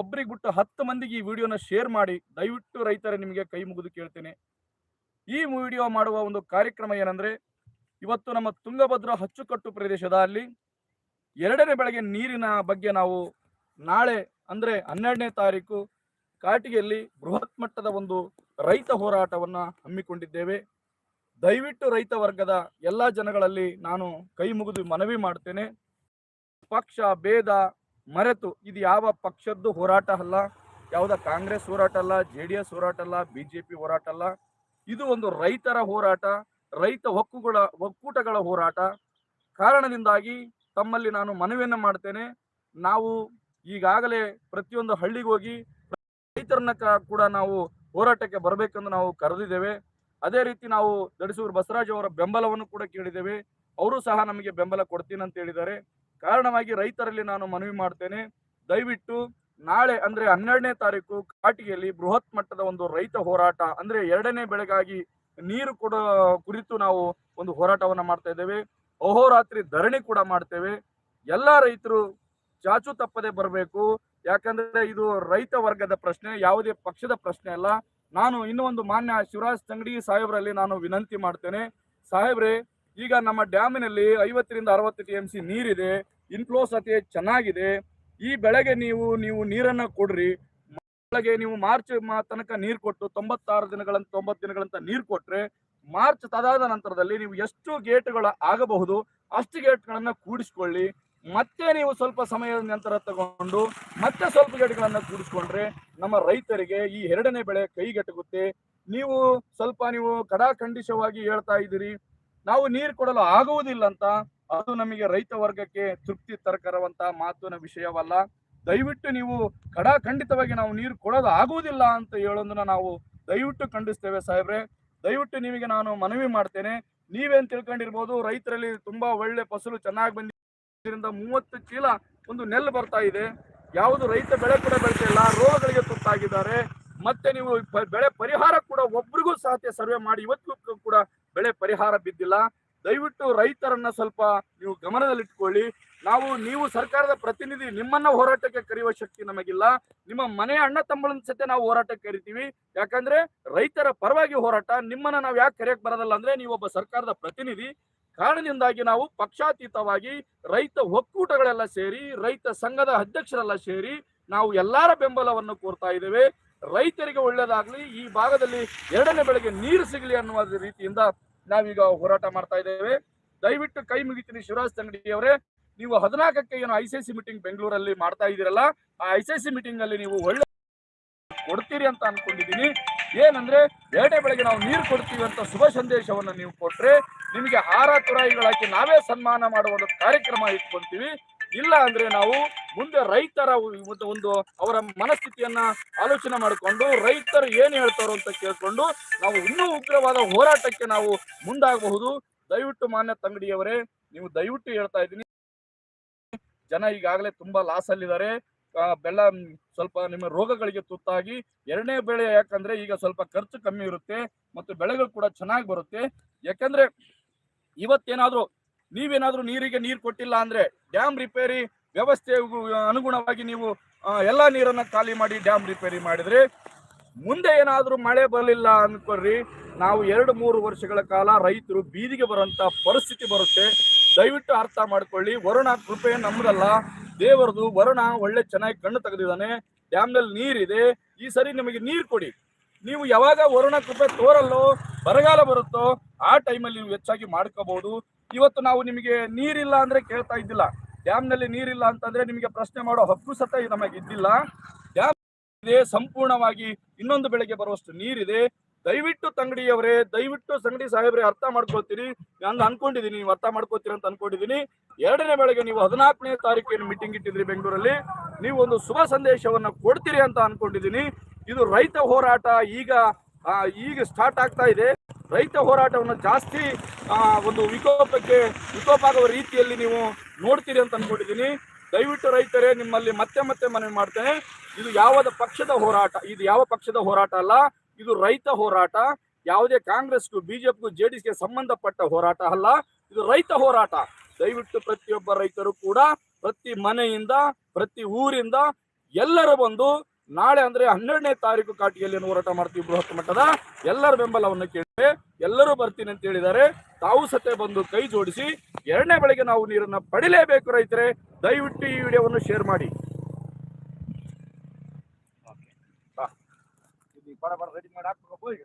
ಒಬ್ರಿಗೆ ಬಿಟ್ಟು ಹತ್ತು ಮಂದಿಗೆ ಈ ವಿಡಿಯೋನ ಶೇರ್ ಮಾಡಿ, ದಯವಿಟ್ಟು ರೈತರ ನಿಮಗೆ ಕೈ ಮುಗಿದು ಕೇಳ್ತೇನೆ. ಈ ವಿಡಿಯೋ ಮಾಡುವ ಒಂದು ಕಾರ್ಯಕ್ರಮ ಏನಂದ್ರೆ, ಇವತ್ತು ನಮ್ಮ ತುಂಗಭದ್ರಾ ಅಚ್ಚುಕಟ್ಟು ಪ್ರದೇಶದ ಅಲ್ಲಿ ಎರಡನೇ ಬೆಳಗ್ಗೆ ನೀರಿನ ಬಗ್ಗೆ ನಾವು ನಾಳೆ ಅಂದ್ರೆ ಹನ್ನೆರಡನೇ ತಾರೀಕು ಕಾಟಿಗೆಯಲ್ಲಿ ಬೃಹತ್ ಮಟ್ಟದ ಒಂದು ರೈತ ಹೋರಾಟವನ್ನ ಹಮ್ಮಿಕೊಂಡಿದ್ದೇವೆ. ದಯವಿಟ್ಟು ರೈತ ವರ್ಗದ ಎಲ್ಲ ಜನಗಳಲ್ಲಿ ನಾನು ಕೈ ಮುಗಿದು ಮನವಿ ಮಾಡ್ತೇನೆ. ಪಕ್ಷ, ಭೇದ ಮರೆತು, ಇದು ಯಾವ ಪಕ್ಷದ್ದು ಹೋರಾಟ ಅಲ್ಲ, ಯಾವುದ ಕಾಂಗ್ರೆಸ್ ಹೋರಾಟ ಅಲ್ಲ, ಜೆ ಡಿ ಎಸ್ ಹೋರಾಟ ಅಲ್ಲ ಬಿಜೆಪಿ ಹೋರಾಟ ಅಲ್ಲ. ಇದು ಒಂದು ರೈತರ ಹೋರಾಟ, ರೈತ ಹಕ್ಕುಗಳ, ಒಕ್ಕೂಟಗಳ ಹೋರಾಟ. ಕಾರಣದಿಂದಾಗಿ ತಮ್ಮಲ್ಲಿ ನಾನು ಮನವಿಯನ್ನು ಮಾಡ್ತೇನೆ. ನಾವು ಈಗಾಗಲೇ ಪ್ರತಿಯೊಂದು ಹಳ್ಳಿಗೆ ಹೋಗಿ ರೈತರನ್ನ ಕೂಡ ನಾವು ಹೋರಾಟಕ್ಕೆ ಬರಬೇಕೆಂದು ನಾವು ಕರೆದಿದ್ದೇವೆ. ಅದೇ ರೀತಿ ನಾವು ದಡಿಸೂರು ಬಸವರಾಜ್ ಅವರ ಬೆಂಬಲವನ್ನು ಕೂಡ ಕೇಳಿದ್ದೇವೆ. ಅವರು ಸಹ ನಮಗೆ ಬೆಂಬಲ ಕೊಡ್ತೀನಿ ಅಂತ ಹೇಳಿದ್ದಾರೆ. ಕಾರಣವಾಗಿ ರೈತರಲ್ಲಿ ನಾನು ಮನವಿ ಮಾಡ್ತೇನೆ. ದಯವಿಟ್ಟು ನಾಳೆ ಅಂದ್ರೆ ಹನ್ನೆರಡನೇ ತಾರೀಕು ಕಾಟಿಗೆಯಲ್ಲಿ ಬೃಹತ್ ಮಟ್ಟದ ಒಂದು ರೈತ ಹೋರಾಟ ಅಂದ್ರೆ ಎರಡನೇ ಬೆಳೆಗಾಗಿ ನೀರು ಕೊಡ ಕುರಿತು ನಾವು ಒಂದು ಹೋರಾಟವನ್ನ ಮಾಡ್ತಾ ಇದ್ದೇವೆ. ಅಹೋರಾತ್ರಿ ಧರಣಿ ಕೂಡ ಮಾಡ್ತೇವೆ. ಎಲ್ಲಾ ರೈತರು ಚಾಚು ತಪ್ಪದೆ ಬರಬೇಕು. ಯಾಕಂದ್ರೆ ಇದು ರೈತ ವರ್ಗದ ಪ್ರಶ್ನೆ, ಯಾವುದೇ ಪಕ್ಷದ ಪ್ರಶ್ನೆ ಅಲ್ಲ. ನಾನು ಇನ್ನೂ ಒಂದು ಮಾನ್ಯ ಶಿವರಾಜ್ ತಂಗಡಿ ಸಾಹೇಬ್ರಲ್ಲಿ ನಾನು ವಿನಂತಿ ಮಾಡ್ತೇನೆ. ಸಾಹೇಬ್ರೆ ಈಗ ನಮ್ಮ ಡ್ಯಾಮಿನಲ್ಲಿ ಐವತ್ತರಿಂದ ಅರವತ್ತು ಟಿ ಎಂ ಸಿ ನೀರಿದೆ ಇನ್ಫ್ಲೋಸ್ ಅತಿ ಚೆನ್ನಾಗಿದೆ. ಈ ಬೆಳೆಗೆ ನೀವು ನೀವು ನೀರನ್ನ ಕೊಡ್ರಿ. ಬೆಳೆಗೆ ನೀವು ಮಾರ್ಚ್ ತನಕ ನೀರು ಕೊಟ್ಟು ತೊಂಬತ್ತಾರು ದಿನಗಳಂತ, ತೊಂಬತ್ತು ದಿನಗಳಂತ ನೀರು ಕೊಟ್ರೆ ಮಾರ್ಚ್ ತದಾದ ನಂತರದಲ್ಲಿ ನೀವು ಎಷ್ಟು ಗೇಟ್ಗಳು ಆಗಬಹುದು ಅಷ್ಟು ಗೇಟ್ಗಳನ್ನು ಕೂಡಿಸ್ಕೊಳ್ಳಿ. ಮತ್ತೆ ನೀವು ಸ್ವಲ್ಪ ಸಮಯದ ನಂತರ ತಗೊಂಡು ಮತ್ತೆ ಸ್ವಲ್ಪ ಗೇಟ್ಗಳನ್ನು ಕೂಡಿಸ್ಕೊಂಡ್ರೆ ನಮ್ಮ ರೈತರಿಗೆ ಈ ಎರಡನೇ ಬೆಳೆ ಕೈಗೆಟಕುತ್ತೆ. ನೀವು ಸ್ವಲ್ಪ ನೀವು ಕಡಾಖಂಡಿತವಾಗಿ ಹೇಳ್ತಾ ಇದ್ದೀರಿ ನಾವು ನೀರು ಕೊಡಲು ಆಗುವುದಿಲ್ಲ ಅಂತ ಅದು ನಮಗೆ ರೈತ ವರ್ಗಕ್ಕೆ ತೃಪ್ತಿ ತರಕರವಂತ ಮಾತಿನ ವಿಷಯವಲ್ಲ. ದಯವಿಟ್ಟು ನೀವು ಕಡಾಖಂಡಿತವಾಗಿ ನಾವು ನೀರು ಕೊಡೋದು ಆಗುವುದಿಲ್ಲ ಅಂತ ಹೇಳೋದನ್ನ ನಾವು ದಯವಿಟ್ಟು ಖಂಡಿಸ್ತೇವೆ ಸಾಹೇಬ್ರೆ. ದಯವಿಟ್ಟು ನಿಮಗೆ ನಾನು ಮನವಿ ಮಾಡ್ತೇನೆ. ನೀವೇನ್ ತಿಳ್ಕೊಂಡಿರ್ಬೋದು, ರೈತರಲ್ಲಿ ತುಂಬಾ ಒಳ್ಳೆ ಫಸಲು ಚೆನ್ನಾಗಿ ಬಂದಿದ್ದರಿಂದ ಮೂವತ್ತು ಚೀಲ ಒಂದು ನೆಲ್ ಬರ್ತಾ ಇದೆ. ಯಾವುದು ರೈತ ಬೆಳೆ ಕೂಡ ಬೆಳೆಸಿಲ್ಲ ರೋಗಗಳಿಗೆ ತುತ್ತಾಗಿದ್ದಾರೆ. ಮತ್ತೆ ನೀವು ಬೆಳೆ ಪರಿಹಾರ ಕೂಡ ಒಬ್ರಿಗೂ ಸಹ ಸರ್ವೆ ಮಾಡಿ, ಇವತ್ತಿಗೂ ಕೂಡ ಬೆಳೆ ಪರಿಹಾರ ಬಿದ್ದಿಲ್ಲ. ದಯವಿಟ್ಟು ರೈತರನ್ನ ಸ್ವಲ್ಪ ನೀವು ಗಮನದಲ್ಲಿಟ್ಕೊಳ್ಳಿ. ನಾವು, ನೀವು ಸರ್ಕಾರದ ಪ್ರತಿನಿಧಿ, ನಿಮ್ಮನ್ನ ಹೋರಾಟಕ್ಕೆ ಕರೆಯುವ ಶಕ್ತಿ ನಮಗಿಲ್ಲ. ನಿಮ್ಮ ಮನೆಯ ಅಣ್ಣ ತಮ್ಮಳನ್ನ ಸತೆ ನಾವು ಹೋರಾಟಕ್ಕೆ ಕರಿತೀವಿ. ಯಾಕಂದ್ರೆ ರೈತರ ಪರವಾಗಿ ಹೋರಾಟ, ನಿಮ್ಮನ್ನ ನಾವು ಯಾಕೆ ಕರೆಯಕ್ ಬರೋದಲ್ಲ ಅಂದ್ರೆ ನೀವು ಒಬ್ಬ ಸರ್ಕಾರದ ಪ್ರತಿನಿಧಿ. ಕಾರಣದಿಂದಾಗಿ ನಾವು ಪಕ್ಷಾತೀತವಾಗಿ ರೈತ ಒಕ್ಕೂಟಗಳೆಲ್ಲ ಸೇರಿ, ರೈತ ಸಂಘದ ಅಧ್ಯಕ್ಷರೆಲ್ಲ ಸೇರಿ ನಾವು ಎಲ್ಲರ ಬೆಂಬಲವನ್ನು ಕೋರ್ತಾ ಇದ್ದೇವೆ. ರೈತರಿಗೆ ಒಳ್ಳೇದಾಗ್ಲಿ, ಈ ಭಾಗದಲ್ಲಿ ಎರಡನೇ ಬೆಳೆಗೆ ನೀರು ಸಿಗಲಿ ಅನ್ನುವ ರೀತಿಯಿಂದ ನಾವೀಗ ಹೋರಾಟ ಮಾಡ್ತಾ ಇದ್ದೇವೆ. ದಯವಿಟ್ಟು ಕೈ ಮುಗಿತೀನಿ ಶಿವರಾಜ್ ತಂಗಡಿ ಅವರೇ ನೀವು ಹದಿನಾಲ್ಕಕ್ಕೆ ಏನು ಐ ಸಿ ಮೀಟಿಂಗ್ ಬೆಂಗಳೂರಲ್ಲಿ ಮಾಡ್ತಾ ಇದ್ದೀರಲ್ಲ, ಆ ಐ ಸಿ ಮೀಟಿಂಗ್ ಅಲ್ಲಿ ನೀವು ಒಳ್ಳೆ ಕೊಡ್ತೀರಿ ಅಂತ ಅನ್ಕೊಂಡಿದ್ದೀನಿ. ಏನಂದ್ರೆ, ಬೇಟೆ ಬೆಳಗ್ಗೆ ನಾವು ನೀರು ಕೊಡ್ತೀವಿ ಅಂತ ಶುಭ ಸಂದೇಶವನ್ನು ನೀವು ಕೊಟ್ರೆ, ನಿಮಗೆ ಹಾರ ತುರಾಯಿಗಳಾಕಿ ನಾವೇ ಸನ್ಮಾನ ಮಾಡುವ ಒಂದು ಕಾರ್ಯಕ್ರಮ ಇಟ್ಕೊಂತೀವಿ. ಇಲ್ಲ ಅಂದ್ರೆ ನಾವು ಮುಂದೆ ರೈತರ ಒಂದು ಅವರ ಮನಸ್ಥಿತಿಯನ್ನ ಆಲೋಚನೆ ಮಾಡಿಕೊಂಡು ರೈತರು ಏನ್ ಹೇಳ್ತಾರೋ ಅಂತ ಕೇಳ್ಕೊಂಡು ನಾವು ಇನ್ನೂ ಉಗ್ರವಾದ ಹೋರಾಟಕ್ಕೆ ನಾವು ಮುಂದಾಗಬಹುದು. ದಯವಿಟ್ಟು ಮಾನ್ಯ ತಂಗಡಿಯವರೇ, ನೀವು ದಯವಿಟ್ಟು ಹೇಳ್ತಾ ಇದ್ದೀನಿ. ಜನ ಈಗಾಗಲೇ ತುಂಬಾ ಲಾಸ್ ಅಲ್ಲಿದ್ದಾರೆ. ಬೆಲ್ಲ ಸ್ವಲ್ಪ ನಿಮ್ಮ ರೋಗಗಳಿಗೆ ತುತ್ತಾಗಿ ಎರಡನೇ ಬೆಳೆ ಯಾಕಂದ್ರೆ ಈಗ ಸ್ವಲ್ಪ ಖರ್ಚು ಕಮ್ಮಿ ಇರುತ್ತೆ ಮತ್ತು ಬೆಳೆಗಳು ಕೂಡ ಚೆನ್ನಾಗಿ ಬರುತ್ತೆ. ಯಾಕಂದ್ರೆ ಇವತ್ತೇನಾದ್ರೂ ನೀವೇನಾದ್ರೂ ನೀರಿಗೆ ನೀರು ಕೊಟ್ಟಿಲ್ಲ ಅಂದ್ರೆ ಡ್ಯಾಮ್ ರಿಪೇರಿ ವ್ಯವಸ್ಥೆ ಅನುಗುಣವಾಗಿ ನೀವು ಎಲ್ಲಾ ನೀರನ್ನ ಖಾಲಿ ಮಾಡಿ ಡ್ಯಾಮ್ ರಿಪೇರಿ ಮಾಡಿದ್ರೆ ಮುಂದೆ ಏನಾದ್ರೂ ಮಳೆ ಬರಲಿಲ್ಲ ಅನ್ಕೊರ್ರಿ ನಾವು ಎರಡು ಮೂರು ವರ್ಷಗಳ ಕಾಲ ರೈತರು ಬೀದಿಗೆ ಬರುವಂತ ಪರಿಸ್ಥಿತಿ ಬರುತ್ತೆ. ದಯವಿಟ್ಟು ಅರ್ಥ ಮಾಡ್ಕೊಳ್ಳಿ. ವರುಣ ಕೃಪೆ ನಮ್ಮದಲ್ಲ ದೇವರದು ವರುಣ ಒಳ್ಳೆ ಚೆನ್ನಾಗಿ ಕಣ್ಣು ತೆಗೆದಿದ್ದಾನೆ. ಡ್ಯಾಮ್ನಲ್ಲಿ ನೀರಿದೆ. ಈ ಸರಿ ನಿಮಗೆ ನೀರು ಕೊಡಿ. ನೀವು ಯಾವಾಗ ವರುಣ ಕೃಪೆ ತೋರಲ್ಲೋ, ಬರಗಾಲ ಬರುತ್ತೋ, ಆ ಟೈಮಲ್ಲಿ ನೀವು ಹೆಚ್ಚಾಗಿ ಮಾಡ್ಕೋಬಹುದು. ಇವತ್ತು ನಾವು ನಿಮಗೆ ನೀರಿಲ್ಲ ಅಂದ್ರೆ ಕೇಳ್ತಾ ಇದ್ದಿಲ್ಲ. ಡ್ಯಾಮ್ನಲ್ಲಿ ನೀರಿಲ್ಲ ಅಂತಂದ್ರೆ ನಿಮಗೆ ಪ್ರಶ್ನೆ ಮಾಡೋ ಹಕ್ಕು ಸತ ನಮಗೆ ಇದ್ದಿಲ್ಲ. ಡ್ಯಾಮ್ ಇದೆ, ಸಂಪೂರ್ಣವಾಗಿ ಇನ್ನೊಂದು ಬೆಳೆಗೆ ಬರುವಷ್ಟು ನೀರಿದೆ. ದಯವಿಟ್ಟು ತಂಗಡಿಯವರೇ, ದಯವಿಟ್ಟು ಸಂಗಡಿ ಸಾಹೇಬ್ರೆ ಅರ್ಥ ಮಾಡ್ಕೊಳ್ತೀರಿ. ನಾನು ಅನ್ಕೊಂಡಿದ್ದೀನಿ ನೀವು ಅರ್ಥ ಮಾಡ್ಕೋತೀರಿ ಅಂತ ಅನ್ಕೊಂಡಿದ್ದೀನಿ ಎರಡನೇ ಬೆಳಗ್ಗೆ ನೀವು ಹದಿನಾಲ್ಕನೇ ತಾರೀಕಿನ ಮೀಟಿಂಗ್ ಇಟ್ಟಿದ್ರಿ ಬೆಂಗಳೂರಲ್ಲಿ. ನೀವು ಒಂದು ಶುಭ ಸಂದೇಶವನ್ನ ಕೊಡ್ತೀರಿ ಅಂತ ಅನ್ಕೊಂಡಿದ್ದೀನಿ ಇದು ರೈತ ಹೋರಾಟ, ಈಗ ಈಗ ಸ್ಟಾರ್ಟ್ ಆಗ್ತಾ ಇದೆ. ರೈತ ಹೋರಾಟವನ್ನು ಜಾಸ್ತಿ ಒಂದು ವಿಕೋಪಕ್ಕೆ ವಿಕೋಪ ಆಗುವ ರೀತಿಯಲ್ಲಿ ನೀವು ನೋಡ್ತೀರಿ ಅಂತ ಅನ್ಕೊಂಡಿದ್ದೀನಿ. ದಯವಿಟ್ಟು ರೈತರೇ, ನಿಮ್ಮಲ್ಲಿ ಮತ್ತೆ ಮತ್ತೆ ಮನವಿ ಮಾಡ್ತೇನೆ. ಇದು ಯಾವದ ಪಕ್ಷದ ಹೋರಾಟ? ಇದು ಯಾವ ಪಕ್ಷದ ಹೋರಾಟ ಅಲ್ಲ, ಇದು ರೈತ ಹೋರಾಟ. ಯಾವುದೇ ಕಾಂಗ್ರೆಸ್ಗೂ ಬಿಜೆಪಿಗೂ ಎಸ್ಗೆ ಸಂಬಂಧಪಟ್ಟ ಹೋರಾಟ ಅಲ್ಲ, ಇದು ರೈತ ಹೋರಾಟ. ದಯವಿಟ್ಟು ಪ್ರತಿಯೊಬ್ಬ ರೈತರು ಕೂಡ, ಪ್ರತಿ ಮನೆಯಿಂದ, ಪ್ರತಿ ಊರಿಂದ ಎಲ್ಲರೂ ಬಂದು ನಾಳೆ ಅಂದ್ರೆ ಹನ್ನೆರಡನೇ ತಾರೀಕು ಕಾಟಿಯಲ್ಲಿ ಹೋರಾಟ ಮಾಡ್ತೀವಿ ಬೃಹತ್ ಮಟ್ಟದ? ಎಲ್ಲರ ಬೆಂಬಲವನ್ನು ಕೇಳಿ ಎಲ್ಲರೂ ಬರ್ತೀನಿ ಅಂತ ಹೇಳಿದ್ದಾರೆ. ತಾವು ಸತೆ ಬಂದು ಕೈ ಜೋಡಿಸಿ ಎರಡನೇ ಬೆಳಗ್ಗೆ ನಾವು ನೀರನ್ನ ಪಡಿಲೇಬೇಕು ರೈತರೆ. ದಯವಿಟ್ಟು ಈ ವಿಡಿಯೋವನ್ನು ಶೇರ್ ಮಾಡಿ. ಬರ ಬಡ ರೆಡಿ ಮಾಡಿ ಹಾಕ್ಬೇಕು ಈಗ.